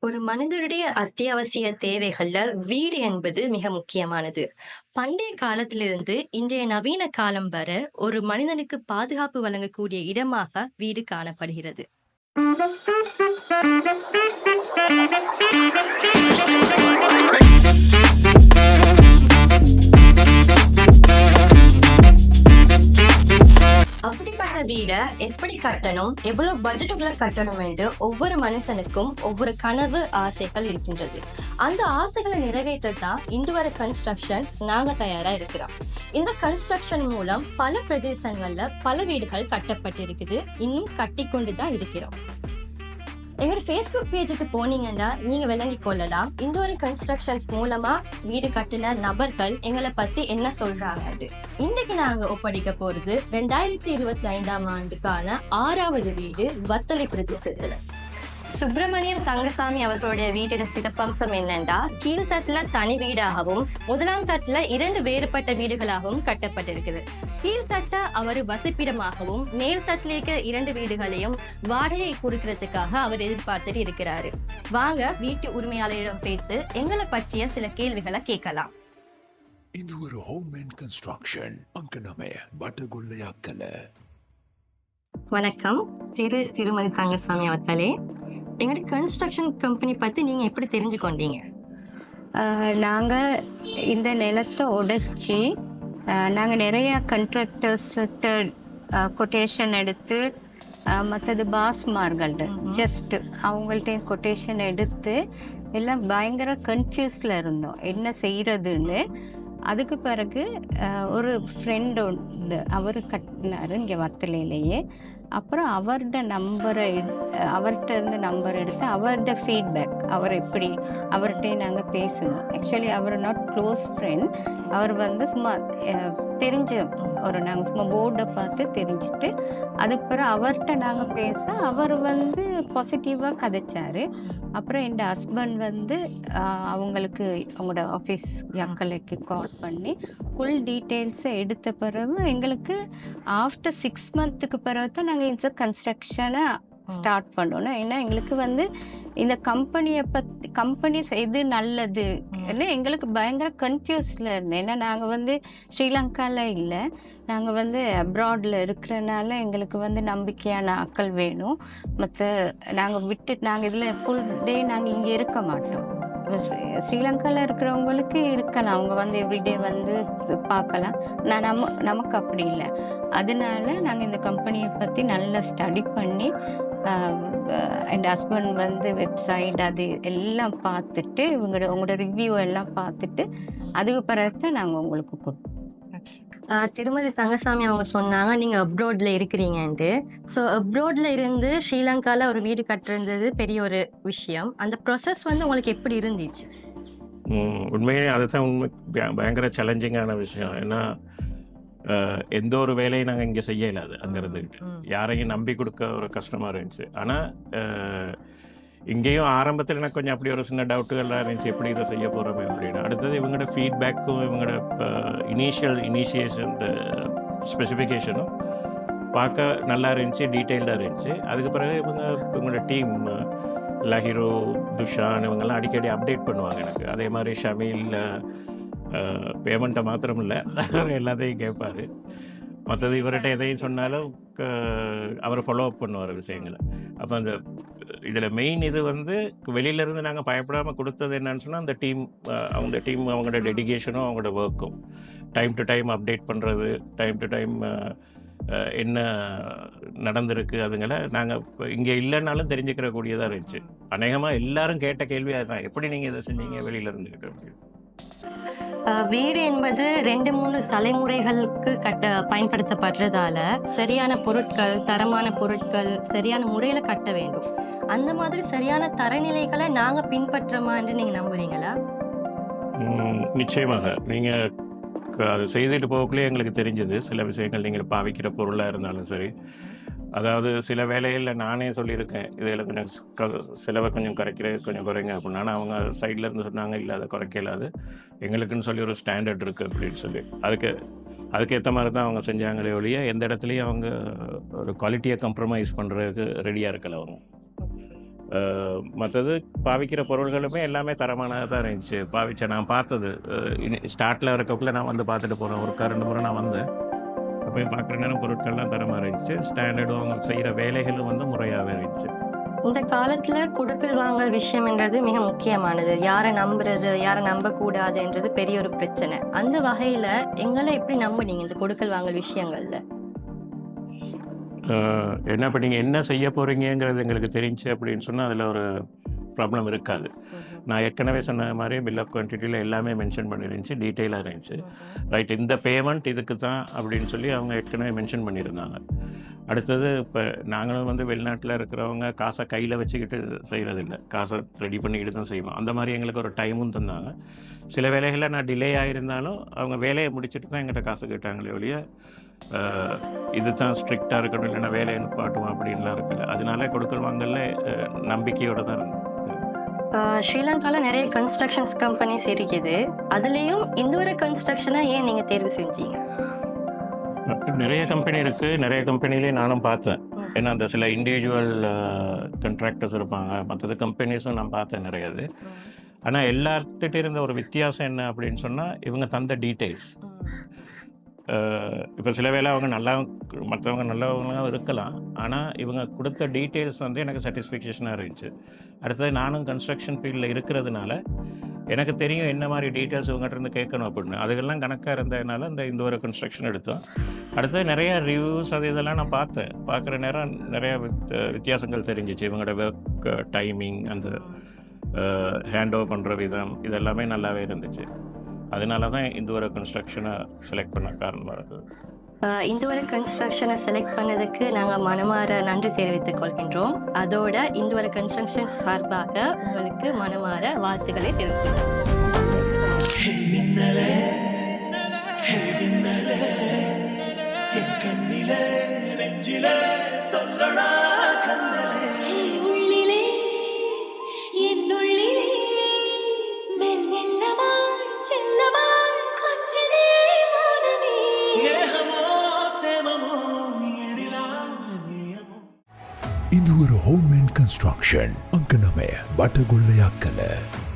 ஒரு மனிதனுடைய அத்தியாவசிய தேவைகள்ல வீடு என்பது மிக முக்கியமானது. பண்டைய காலத்திலிருந்து இன்றைய நவீன காலம் வர ஒரு மனிதனுக்கு பாதுகாப்பு வழங்கக்கூடிய இடமாக வீடு காணப்படுகிறது. வீட எப்படி கட்டணும், எவ்வளவு பட்ஜெட்டுக்குள்ள கட்டணும் என்று ஒவ்வொரு மனுஷனுக்கும் ஒவ்வொரு கனவு, ஆசைகள் இருக்கின்றது. அந்த ஆசைகளை நிறைவேற்றத்தான் இன்று வர கன்ஸ்ட்ரக்ஷன்ஸ் நாங்க தயாரா இருக்கிறோம். இந்த கன்ஸ்ட்ரக்ஷன் மூலம் பல பிரதேசங்கள்ல பல வீடுகள் கட்டப்பட்டிருக்குது. இன்னும் கட்டிக்கொண்டு தான் இருக்கிறோம். எங்களோட ஃபேஸ்புக் பேஜுக்கு போனீங்கன்னா நீங்க விளங்கி கொள்ளலாம். இந்த ஒரு கன்ஸ்ட்ரக்ஷன்ஸ் மூலமா வீடு கட்டின நபர்கள் எங்களை பத்தி என்ன சொல்றாங்கன்னு. இன்னைக்கு நாங்க ஒப்படைக்க போறது ரெண்டாயிரத்தி இருபத்தி ஐந்தாம் ஆண்டுக்கான ஆறாவது வீடு வத்தலை பிரதேசத்துல. சுப்பிரமணியம் தங்கசாமி அவர்களுடைய வீட்டின் சிறப்பம்சம் என்னென்றால் கீழ்த்தட்டுல தனி வீடாகவும் முதலாம் தட்டுல இரண்டு வேறுபட்ட வீடுகளாகவும் கட்டப்பட்டிருக்குது. கீழ்த்தட்ட அவர் வசிப்பிடமாகவும் மேல்தட்டில் இருக்க இரண்டு வீடுகளையும் வாடகை கொடுக்கறதுக்காக அவர் எதிர்பார்த்துட்டு இருக்கிறாரு. வாங்க வீட்டு உரிமையாளரிடம் பேத்து எங்களை பற்றிய சில கேள்விகளை கேட்கலாம். இது ஒரு ஹோம் மேன் கன்ஸ்ட்ரக்ஷன் அங்கனமே வட்டகுள்ளையாக்கல வணக்கம். திரு திருமதி தங்கசாமி அவர்களே. எங்களோட கன்ஸ்ட்ரக்ஷன் கம்பெனி பத்தி நீங்க எப்படி தெரிஞ்சு கொண்டீங்க நாங்கள் இந்த நிலத்தை உடைச்சி நாங்கள் நிறைய கண்ட்ராக்டர்ஸ்கிட்ட கொட்டேஷன் எடுத்து மற்றது பாஸ்மார்கள்ட்ட ஜஸ்ட் அவங்கள்ட்டையும் கொட்டேஷன் எடுத்து எல்லாம் பயங்கர கன்ஃபியூஸில் இருந்தோம். என்ன செய்கிறதுன்னு அதுக்கு பிறகு ஒரு ஃப்ரெண்டு உண்டு. அவர் கட்டினார் இங்கே வத்தலையிலேயே. அப்புறம் அவர்கிட்ட நம்பரை அவர்கிட்ட இருந்து நம்பர் எடுத்து அவர்கிட்ட ஃபீட்பேக் அவர் எப்படி அவர்கிட்டே நாங்கள் பேசணும் ஆக்சுவலி அவர் நாட் க்ளோஸ் ஃப்ரெண்ட் அவர் வந்து சும்மா தெரிஞ்ச ஒரு நாங்கள் சும்மா போர்டை பார்த்து தெரிஞ்சுட்டு அதுக்கு பிறகு அவர்கிட்ட நாங்கள் பேச அவர் வந்து பாசிட்டிவாக கதைச்சார். அப்புறம் என் ஹஸ்பண்ட் வந்து அவங்களுக்கு அவங்களோட ஆஃபீஸ் யக்கலைக்கு கால் பண்ணி ஃபுல் டீட்டெயில்ஸை எடுத்த பிறகு எங்களுக்கு ஆஃப்டர் சிக்ஸ் மந்த்துக்கு பிறகு தான் நாங்கள் இந்த கன்ஸ்ட்ரக்ஷனை ஸ்டார்ட் பண்ணணும். ஏன்னா எங்களுக்கு வந்து இந்த கம்பெனியை பற்றி கம்பெனி எது நல்லது. எங்களுக்கு பயங்கர கன்ஃபியூஸில் இருந்தேன். ஏன்னா நாங்கள் வந்து ஸ்ரீலங்காவில் இல்லை. நாங்கள் வந்து அப்ராடில் இருக்கிறனால எங்களுக்கு வந்து நம்பிக்கையான ஆட்கள் வேணும். மற்ற நாங்கள் விட்டு நாங்கள் இதில் ஃபுல் டே நாங்கள் இங்கே இருக்க மாட்டோம். ஸ்ரீலங்காவில் இருக்கிறவங்களுக்கு இருக்கலாம். அவங்க வந்து எவ்ரிடே வந்து பார்க்கலாம். நான் நம்ம நமக்கு அப்படி இல்லை. அதனால நாங்கள் இந்த கம்பெனியை பற்றி நல்லா ஸ்டடி பண்ணி என் ஹஸ்பண்ட் வந்து வெப்சைட் அது எல்லாம் பார்த்துட்டு இவங்களோட உங்களோட ரிவ்யூ எல்லாம் பார்த்துட்டு அதுக்கு பிறகு தான் நாங்கள் உங்களுக்கு கொடுப்போம் திருமதி தங்கசாமி அவங்க சொன்னாங்க நீங்க அப்ரோட்ல இருக்கிறீங்கன்ட்டு. ஸோ அப்ரோட்ல இருந்து ஸ்ரீலங்கால ஒரு வீடு கட்டுறது பெரிய ஒரு விஷயம். அந்த ப்ரொசஸ் வந்து உங்களுக்கு எப்படி இருந்துச்சு? உண்மையிலே அதுதான் உண்மை. பய- பயங்கர சேலஞ்சிங்கான விஷயம். ஏன்னா எந்த ஒரு வேலையும் நாங்கள் இங்கே செய்ய இல்லாது அங்கே இருந்துக்கிட்டு. யாரையும் நம்பி கொடுக்க ஒரு கஷ்டமாக இருந்துச்சு. ஆனால் இங்கேயும் ஆரம்பத்தில் எனக்கு கொஞ்சம் அப்படி ஒரு சின்ன டவுட்டுகள்லாம் இருந்துச்சு. எப்படி இதை செய்ய போகிறோமே அப்படின்னு. அடுத்தது இவங்களோட ஃபீட்பேக்கும் இவங்களோட இனிஷியல் இனிஷியேஷன் ஸ்பெசிஃபிகேஷனும் பார்க்க நல்லா இருந்துச்சு டீட்டெயில்டாக இருந்துச்சு. அதுக்கு பிறகு இவங்க இவங்களோட டீம் லஹிரோ துஷான் இவங்கெல்லாம் அடிக்கடி அப்டேட் பண்ணுவாங்க எனக்கு. அதே மாதிரி ஷமீல் பேமெண்ட்டை மாத்திரம் இல்லை எல்லாத்தையும் கேட்பார். மற்றது இவர்கிட்ட எதையும் சொன்னாலும் அவர் ஃபாலோ அப் பண்ணுவார் விஷயங்களை. அப்போ அந்த இதில் மெயின் இது வந்து வெளியிலேருந்து நாங்கள் பயப்படாமல் கொடுத்தது என்னன்னு சொன்னால் அந்த டீம் அவங்க டீம் அவங்களோட டெடிகேஷனும் அவங்களோட ஒர்க்கும் டைம் டு டைம் அப்டேட் பண்ணுறது டைம் டு டைம் என்ன நடந்திருக்கு அதுங்களை நாங்கள் இங்கே இல்லைன்னாலும் தெரிஞ்சுக்கிற கூடியதாக இருந்துச்சு. அநேகமாக எல்லாரும் கேட்ட கேள்வி அதுதான். எப்படி நீங்கள் இதை செஞ்சீங்க வெளியில இருந்துக்கிட்டு வீடு என்பது ரெண்டு மூணு தலைமுறைகளுக்கு கட்ட பயன்படுத்தப்படுறதால சரியான பொருட்கள் தரமான பொருட்கள் சரியான முறையில் கட்ட வேண்டும். அந்த மாதிரி சரியான தரநிலைகளை நாங்கள் பின்பற்றமான்னு நீங்கள் நம்புறீங்களா? நிச்சயமாக. நீங்கள் அது செய்துட்டு போகக்குள்ளே எங்களுக்கு தெரிஞ்சது. சில விஷயங்கள் நீங்கள் பாவிக்கிற பொருளாக இருந்தாலும் சரி. அதாவது சில வேலைகளில் நானே சொல்லியிருக்கேன் இதில் கொஞ்சம் க- செலவை கொஞ்சம் குறைக்கிற கொஞ்சம் குறைங்க அப்படின்னா அவங்க சைடில் இருந்து சொன்னாங்க இல்லை அதை குறைக்க இல்லாது எங்களுக்குன்னு சொல்லி ஒரு ஸ்டாண்டர்ட் இருக்குது அப்படின்னு சொல்லி. அதுக்கு அதுக்கேற்ற மாதிரி தான் அவங்க செஞ்சாங்களே ஒழிய எந்த இடத்துலையும் அவங்க ஒரு குவாலிட்டியை கம்ப்ரமைஸ் பண்ணுறதுக்கு ரெடியாக இருக்கல அவங்க. மற்றது பாவிக்கிற பொருள்களுமே எல்லாமே தரமானதாக தான் இருந்துச்சு. பாவிச்ச நான் பார்த்தது. ஸ்டார்ட்டில் இருக்கக்குள்ளே நான் வந்து பார்த்துட்டு போகிறேன் ஒரு ரெண்டு முறை நான் வந்தேன். அப்போ பார்க்குற நேரம் பொருட்கள்லாம் தரமாக இருந்துச்சு. ஸ்டாண்டர்டும் அவங்க செய்கிற வேலைகளும் வந்து முறையாகவே இருந்துச்சு. இந்த காலத்துல கொடுக்கல் வாங்கல் விஷயம்ன்றது மிக முக்கியமானது. யாரை நம்புறது யாரை நம்ப கூடாதுன்றது பெரிய ஒரு பிரச்சனை. அந்த வகையில எங்களை எப்படி நம்புனீங்க இந்த கொடுக்கல் வாங்கல் விஷயங்கள்ல? என்ன இப்போ நீங்கள் என்ன செய்ய போகிறீங்கங்கிறது எங்களுக்கு தெரிஞ்சு அப்படின்னு சொன்னால் அதில் ஒரு ப்ராப்ளம் இருக்காது. நான் ஏற்கனவே சொன்ன மாதிரி பில் ஆஃப் குவான்டிட்டியில் எல்லாமே மென்ஷன் பண்ணிருந்துச்சு டீட்டெயிலாக இருந்துச்சு. ரைட் இந்த பேமெண்ட் இதுக்கு தான் அப்படின்னு சொல்லி அவங்க ஏற்கனவே மென்ஷன் பண்ணியிருந்தாங்க அடுத்தது இப்போ நாங்களும் வந்து வெளிநாட்டில் இருக்கிறவங்க காசை கையில் வச்சுக்கிட்டு செய்கிறதில்ல காசை ரெடி பண்ணிக்கிட்டு தான் செய்வோம். அந்த மாதிரி எங்களுக்கு ஒரு டைமும் தந்தாங்க. சில வேலைகளில் நான் டிலே ஆகிருந்தாலும் அவங்க வேலையை முடிச்சுட்டு தான் எங்கிட்ட காசு கேட்டாங்களே ஒழிய இது தான் ஸ்ட்ரிக்டாக இருக்கணும் இல்லைன்னா வேலையை நிப்பாட்டுவோம் அப்படின்லாம் இருக்குல்ல. அதனால அஹ், நம்பிக்கையோட தான் இருந்தோம். ஆஹ் ஸ்ரீலங்கால நிறைய கன்ஸ்ட்ரக்ஷன்ஸ் கம்பெனிஸ் இருக்குது. அதுலயும் இந்த ஒரு கன்ஸ்ட்ரக்ஷனை ஏன் நீங்க தேர்வு செஞ்சீங்க? நிறைய கம்பெனி இருக்குது நிறைய கம்பெனிலே நானும் பார்த்தேன். ஏன்னா அந்த சில இண்டிவிஜுவல் கண்ட்ராக்டர்ஸ் இருப்பாங்க. மற்றது கம்பெனிஸும் நான் பார்த்தேன் நிறைய இது. ஆனால் எல்லார்கிட்ட இருந்த ஒரு வித்தியாசம் என்ன அப்படின்னு சொன்னால் இவங்க தந்த டீட்டெயில்ஸ் இப்போ சில வேளை அவங்க நல்லா மற்றவங்க நல்லவங்களாம் இருக்கலாம். ஆனால் இவங்க கொடுத்த டீட்டெயில்ஸ் வந்து எனக்கு சாட்டிஸ்ஃபேக்ஷனாக இருந்துச்சு. அடுத்தது நானும் கன்ஸ்ட்ரக்ஷன் ஃபீல்டில் இருக்கிறதுனால எனக்கு தெரியும் என்ன மாதிரி டீட்டெயில்ஸ் இவங்ககிட்டருந்து கேட்கணும் அப்படின்னு. அதுக்கெல்லாம் கணக்காக இருந்ததுனால இந்த இந்த ஒரு கன்ஸ்ட்ரக்ஷன் எடுத்தோம். அடுத்தது நிறைய ரிவ்யூஸ் அது இதெல்லாம் நான் பார்த்தேன். பார்க்குற நேரம் நிறையா வித் வித்தியாசங்கள் தெரிஞ்சிச்சு. இவங்களோட ஒர்க் டைமிங் அந்த ஹேண்ட் ஓவர் பண்ணுற விதம் இதெல்லாமே நல்லாவே இருந்துச்சு. அதனால தான் இந்த ஒரு கன்ஸ்ட்ரக்ஷனை செலக்ட் பண்ண காரணமாக இருக்குது. ஆஹ் இந்த ஒரு கன்ஸ்ட்ரக்ஷனை செலக்ட் பண்ணதுக்கு நாங்க மனமாற நன்றி தெரிவித்துக் கொள்கின்றோம். அதோட இந்த ஒரு கன்ஸ்ட்ரக்ஷன் சார்பாக உங்களுக்கு மனமாற வாழ்த்துக்களை தெரிவித்துக்கிறோம் ඉදුවර හෝමන් කන්ස්ට්‍රක්ෂන් අංකනමය බටගොල්ලයක් කළ